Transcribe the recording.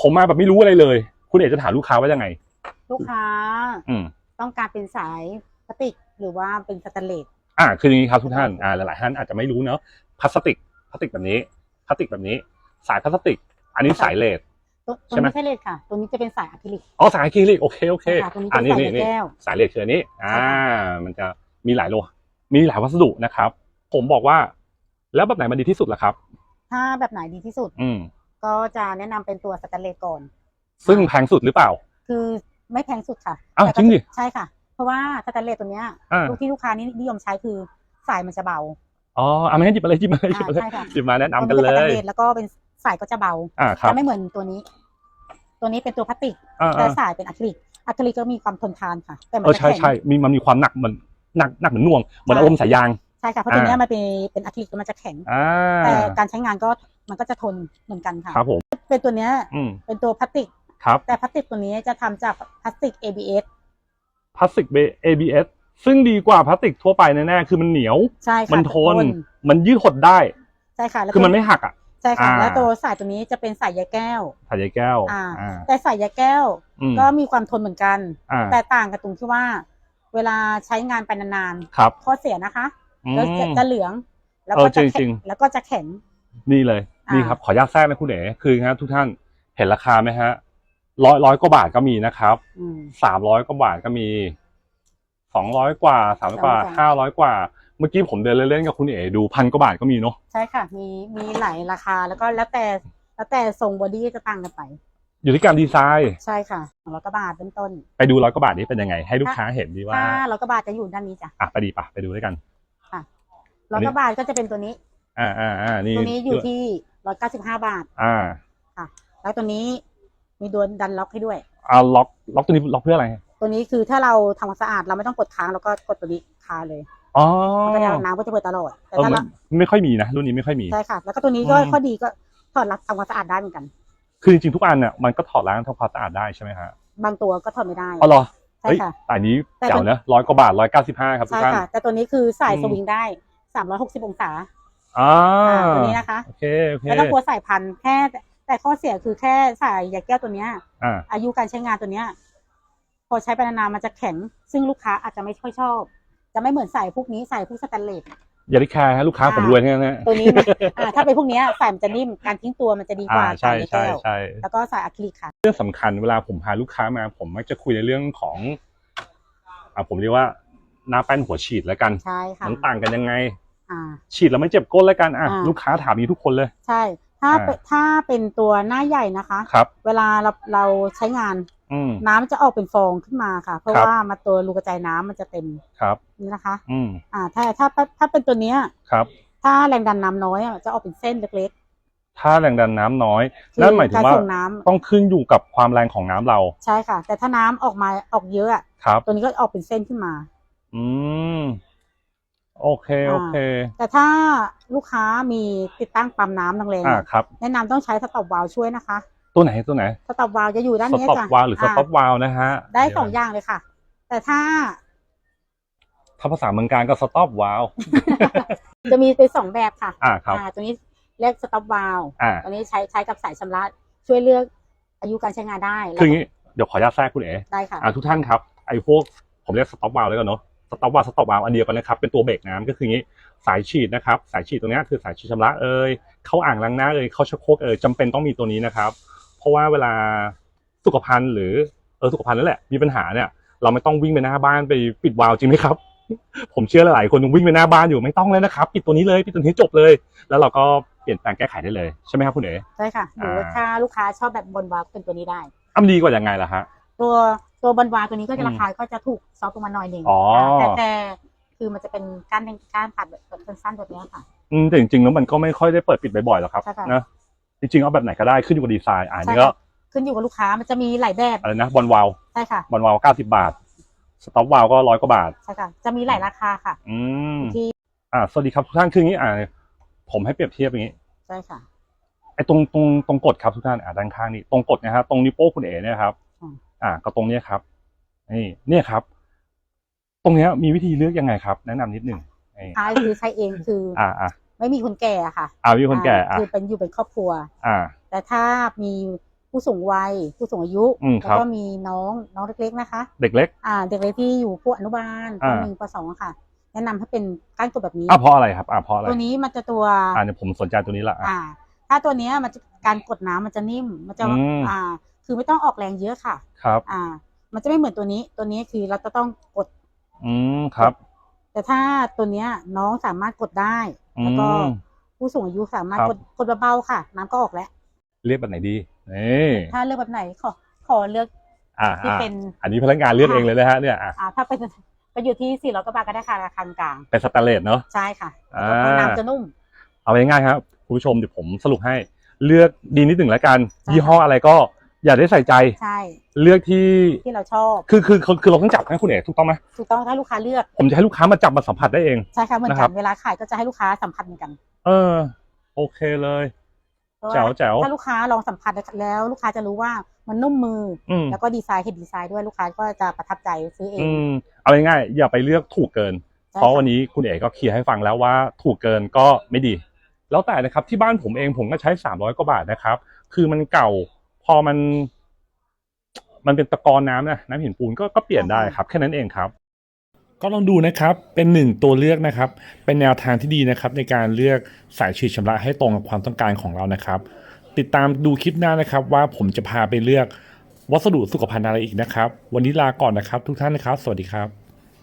ผมมาแบบไม่รู้อะไรเลย คุณเอกจะถามลูกค้าว่ายังไง ลูกค้า อืม ต้องการเป็นสายพลาสติกหรือว่าเป็นสแตนเลส อ่า คืออย่างนี้ครับทุกท่าน อ่า หลายๆท่านอาจจะไม่รู้เนาะ พลาสติก พลาสติกแบบนี้ พลาสติกแบบนี้ สายพลาสติก อันนี้สายเลด ตัวตัวใช่ไหม นี้ไม่ใช่เลสค่ะ ตัวนี้จะเป็นสายอะคริลิก อ๋อ สายอะคริลิก โอเค โอเค ค่ะตัวนี้อัเป็นนี้สายนี่นี่แก้วสายเลดคืออันนี้ อ่า ใช่ค่ะ มันจะมีหลายโล มีหลายวัสดุนะครับ ผมบอกว่า แล้วแบบไหนมันดีที่สุดล่ะครับ ถ้าแบบไหนดีที่สุด อืม ก็จะแนะนำเป็นตัวสแตนเลสก่อน ซึ่งแพงสุดหรือเปล่า คือไม่แพงสุดค่ะอ้าวแต่ก็จริงดิใช่ค่ะ เพราะว่าสแตนเลสตัวเนี้ยอ่า ลูกที่ลูกค้านี่นิยมใช้คือสายมันจะเบาอ๋อเอาไม่งั้นหยิบมาเลยหยิบมาเลยหยิบอ่ามาเลยใช่ค่ะหยิบมาแนะนำกันตัวเลเป็นสแตนยเลสแล้วก็เป็นสายก็จะเบาอ่าครับ จะไม่เหมือนตัวนี้ ตัวนี้เป็นตัวพลาสติกอ่าแต่อ่าสายเป็นอะคริลิกอะคริลิกก็มีความทนทานค่ะแต่มัเอนอจะใช่แข็ง ใช่มีมันมีความหนักเหมือนหนักหนักเหมือนน่วงเหมือนใช่ อารมณ์สายยาง ใช่ค่ะเพราะตัวเนี้ยอ่ามัมันเป็นเป็นอะคริลิกแล้วมันจะแข็ง อ่า แต่การใช้งานก็ มันก็จะทนเหมือนกันค่ะครับผมเป็นตัวเนี้ยอืมเป็นตัวพลาสติก ครับแต่พลาสติกตัวนี้จะทำจากพลาสติก ABS พลาสติก ABS ซึ่งดีกว่าพลาสติกทั่วไปแน่ๆคือมันเหนียว ใช่ค่ะมันทนทนมันยืดหดได้ ใช่ค่ะแล้วคือมันไม่หักอะ ใช่ค่ะ อ่า แล้วตัวสายตัวนี้จะเป็นสายใยแก้ว สายใยแก้วอ่า อ่าแต่สายใยแก้วอืมก็มีความทนเหมือนกัน อ่าแต่ต่างกันตรงที่ว่า เวลาใช้งานไปนานครับๆข้อเสียนะคะอืม แล้วจะจะเหลือง แล้วเอก็อจะจริแข็งงๆแล้วก็จะแข็งนี่เลยอ่า นี่นี่ครับขออนุญาตแทรกนะคุณเอ๋คือครับทุกท่านเห็นราคาไหมฮะร้อยร้อยกว่าบาทก็มีนะครับอืมสามร้อยกว่าบาทก็มีสองร้อยกว่าสามร้อยกว่าสองร้อยห้าร้อยกว่า เมื่อกี้ผมเดินเล่นๆกับคุณเอ๋ดูพันกว่าบาทก็มีเนาะใช่ค่ะ มีมีหลายราคาแล้วก็แล้วแต่แล้วแต่ทรงบอดี้จะต่างกันไป อยู่ที่การดีไซน์ใช่ค่ะสองร้อยกว่าบาทเป็นต้น ไปดูร้อยกว่าบาทนี้เป็นยังไง ให้ลูกค้าเห็นดีว่าถ้าร้อยกว่าบาทจะอยู่ด้านนี้จ้ะอะไปดีปะไปดูด้วยกันร้อยกว่าบาทก็จะเป็นตัวนี้ อ่าอ่าอ่านี่ตัวนี้อยู่ที่ ร้อยเก้าสิบห้าบาท อ่า ค่ะ แล้วตัวนี้มีดวนดันล็อกให้ด้วย เอาล็อกล็อกตัวนี้ล็อกเพื่ออะไร ตัวนี้คือถ้าเราทำความสะอาดเราไม่ต้องกดค้างแล้วก็กดตัวนี้คาเลยอ๋อมันก็จะน้ำก็จะเปิดตลอด แต่เออถ้ามัเรานไม่ค่อยมีนะรุ่นนี้ไม่ค่อยมี ใช่ค่ะ แล้วก็ตัวนี้ก็อืม ข้อดีก็ถอดรักทำความสะอาดได้เหมือนกัน คือจริงๆทุกอันเนี่ยมันก็ถอดล้างทำความสะอาดได้ใช่ไหมฮะบางตัวก็ถอดไม่ได้อ๋อเหรอใช่เฮ้ยค่ะ แต่อันนี้แต่เจ๋มัวนนะร้อยกว่าบาทร้อยเก้าสิบห้าครับทุใช่กท่าน ค่ะ แต่ตัวนี้คือสายอืม สวิงได้สามร้อยหกสิบองศา อ่าอ่าตัวนี้นะคะ โอเคโอเคไม่ต้องกลัวสายพันธุ์แค่ แต่ข้อเสียคือแค่สายยาแก้วตัวเนี้ย อ่าอายุการใช้งานตัวเนี้ย พอใช้ไปนานๆมันจะแข็ง ซึ่งลูกค้าอาจจะไม่ค่อยชอบ จะไม่เหมือนสายพวกนี้สายพวกสแตนเลส อย่าได้แคร์ฮะลูกค้าอ่าผมรวยแค่นั้นนะตัวนี้นะอ่าถ้าเป็นพวกเนี้ยสายมันจะนิ่มการทิ้งตัวมันจะดีกอ่าว่าใช่สายยาใช่แก้วใช่แล้วก็สายอะคริลิกค่ะ เรื่องสำคัญเวลาผมพาลูกค้ามาผมมักจะคุยในเรื่องของอ่าผมเรียกว่าหน้าแป้นหัวฉีดแล้วกัน ใช่ค่ะ มันต่างกันยังไง อ่า ฉีดแล้วไม่เจ็บก้นแล้วกันอะอ่า ลูกค้าถามนี้ทุกคนเลย ใช่ ถ้าอ่า เป็นถ้าเป็นตัวหน้าใหญ่นะคะ ครับ เวลาเราเราใช้งานอืม น้ำจะออกเป็นฟองขึ้นมาค่ะ เพราะครับ ว่ามาตัวรูกระจายน้ำมันจะเต็มครับ นี่นะคะ อืมอ่า ถ้าถ้าถ้าเป็นตัวเนี้ย ครับ ถ้าแรงดันน้ำน้อยอะจะออกเป็นเส้นเล็กถ้าแรงดันน้ำน้อยๆคือนั่นหมายถึงการว่าส่งน้ำต้องขึ้นอยู่กับความแรงของน้ำเราใช่ค่ะ แต่ถ้าน้ำออกมาออกเยอะอะครับ ตัวนี้ก็ออกเป็นเส้นขึ้นมา อืม โอเคโอเค แต่ถ้าลูกค้ามีติดตั้งปั๊มน้ำแรงๆอ่าอะครับแนะนำต้องใช้สต็อปวาล์วช่วยนะคะตัวไหนตัวไหนสต็อปวาล์วจะอยู่ด้านสนี้ต็อปจ้ะวาล์วหรือสต็อปวาล์วนะฮะได้สองอย่างเลยค่ะ แต่ถ้า ถ้าภาษาเมืองการก็สต็อปวาล์วจะมีเป็นสองแบบค่ะอ่าครับตัวนี้เรียกสต็อปวาล์วอ่า ตัวนี้ใช้ใช้กับสายชำระช่วยเลือกอายุการใช้งานได้คืออย่างนี้เดี๋ยวขออนุญาตแทรกคุณเอ๋ได้ค่ะ อ่าทุกท่านครับไอ้พวกผมเรียกสต็อปวาล์วแล้วกันเนาะ สต็อปวาล์วสต็อปวาล์วอันเดียวกันนะครับ เป็นตัวเบรกน้ำก็คืออย่างนี้สายฉีดนะครับ สายฉีดตรงเนี้ยคือสายฉีดชำระเอ่ยเข้าอ่างล้างหน้าเอ่ยเข้าชักโครกเอ่ยจำเป็นต้องมีตัวนี้นะครับ เพราะว่าเวลาสุขภัณฑ์หรือเออสุขภัณฑ์นั่นแหละมีปัญหาเนี่ย เราไม่ต้องวิ่งไปหน้าบ้านไปปิดวาล์วจริงไหมครับ ผมเชื่อหลายๆคนยังวิ่งไปหน้าบ้านอยู่ไม่ต้องเลยนะครับ ปิดตัวนี้เลยปิดตัวนี้จบเลย แล้วเราก็เปลี่ยนแปลงแก้ไขได้เลยใช่ไหมครับคุณเอ๋ใช่ค่ะหรืออ่าถ้าลูกค้าชอบแบบบนวาล์วเป็นตัวนี้ได้อ้ำดีกว่ายังไงล่ะฮะตัว ตัวบนวาล์วตัวนี้ก็อืจะมราคาก็จะถูกซอฟต์ลงมาหน่อยหนึ่งอ๋ออ่าแต่แต่คือมันจะเป็นก้านเป็นก้านตัดแบบสั้นๆแบบเนี้ยค่ะ อืมแต่จริงๆแล้วมันก็ไม่ค่อยได้เปิดปิดบ่อยๆหรอกครับใช่ค่ะ นะจริงๆเอาแบบไหนก็ได้ขึ้นอยู่กับดีไซน์อ่าใช่นี่ก็ค่ะขึ้นอยู่กับลูกค้ามันจะมีหลายแบบอะไรนะบอลวาลใช่ค่ะบอลวาลเก้าสิบาท สต็อปวาลก็ร้อยกว่าบาท ใช่ค่ะ จะมีหลายราคาค่ะ อืมที่ อ่าสวัสดีครับทุกท่านคืออย่างนี้อ่าผมให้เปรียบเทียบอย่างนี้ ใช่ค่ะ ไอ้ตรงตรงตรงกดครับทุกท่านอ่าด้านข้างนี่ตรงกดนะฮะตรงนิ้วโป้งคุณเอ๋เนี่ยครับ อืมอ่าก็ตรงเนี้ยครับนี่เนี่ยครับ ตรงเนี้ยมีวิธีเลือกยังไงครับ แนะนำนิดหนึ่งนี่ท้ายคือใช้เองคือออ่าอ่าไม่มีคนแก่อะค่ะอ่าวิธีคนแก่อ่าคือเป็นอยู่เป็นครอบครัว อ่า แต่ถ้ามีผู้สูงวัย ผู้สูงอายุอืมคแล้รับวก็มีน้องน้องเล็กๆนะคะ เด็กเล็ก อ่า เด็กเล็กที่อยู่พวกอนุบาลปอ่า หนึ่งปสองอะค่ะ แนะนำให้เป็นก้านกดแบบนี้ อะเพราะอะไรครับอะเพราะอะไรตัวนี้มันจะตัว อะเดี๋ยวผมสนใจตัวนี้ละอะ อ่า ถ้าตัวเนี้ยมันจะการกดน้ำมันจะนิ่ม มันจะอืม อ่า คือไม่ต้องออกแรงเยอะค่ะ ครับ อ่า มันจะไม่เหมือนตัวนี้ ตัวนี้คือเราจะต้องกด อืมครับ แต่ถ้าตัวเนี้ยน้องสามารถกดได้อืแล้วก็มผู้สูงอายุสามารถครับกดกดเบาๆค่ะ น้ำก็ออกแล้วเรียกแบบไหนดีนี่ถ้าเลือกแบบไหนขอขอเลือกอะที่อะเป็นอันนี้พนักงานเลือกเองเลยนะฮะเนี่ยอะอ่าถ้าเป็นไปอยู่ที่สี่ร้อยกว่าบาทก็ได้ค่ะราคากลางเป็นสแตนเลสเนาะใช่ค่ะอ่าเพราะน้ำจะนุ่ม เอาง่ายๆครับคุณผู้ชมเดี๋ยวผมสรุปให้ เลือกดีนิดหนึ่งแล้วกันใช่ยี่ห้ออะไรก็ อย่าได้ใส่ใจใช่เลือกที่ที่เราชอบ คือคือคือคือเราต้องจับให้คุณเอกถูกต้องไหมถูกต้องถ้าลูกค้าเลือก ผมจะให้ลูกค้ามาจับมาสัมผัสได้เองใช่ค่ะเหมือนนะคกัรันบเวลาขายก็จะให้ลูกค้าสัมผัสเหมือนกัน เออ โอเคเลยเพราะว่าแจ๋วแจ๋วถ้าลูกค้าลองสัมผัสแล้ว ลูกค้าจะรู้ว่ามันนุ่มมืออืมแล้วก็ดีไซน์เห็นดีไซน์ด้วยลูกค้าก็จะประทับใจซื้อเองอืมเอาง่ายๆอย่าไปเลือกถูกเกินใช่เพราะค่ะวันนี้คุณเอกก็เคลียร์ให้ฟังแล้วว่าถูกเกินก็ไม่ดี แล้วแต่นะครับที่บ้านผมเองผมก็ใช้สามร้อยกว่าบาทนะครับ คือมันเก่า พอมัน มันเป็นตะกอนน้ำนะน้ำหินปูนก็ก็เปลี่ยนได้ครับ แค่นั้นเองครับ ก็ลองดูนะครับ เป็นหนึ่งตัวเลือกนะครับ เป็นแนวทางที่ดีนะครับ ในการเลือกสายฉีดชำระให้ตรงกับความต้องการของเรานะครับ ติดตามดูคลิปหน้านะครับ ว่าผมจะพาไปเลือกวัสดุสุขภัณฑ์อะไรอีกนะครับ วันนี้ลาก่อนนะครับ ทุกท่านนะครับ สวัสดีครับ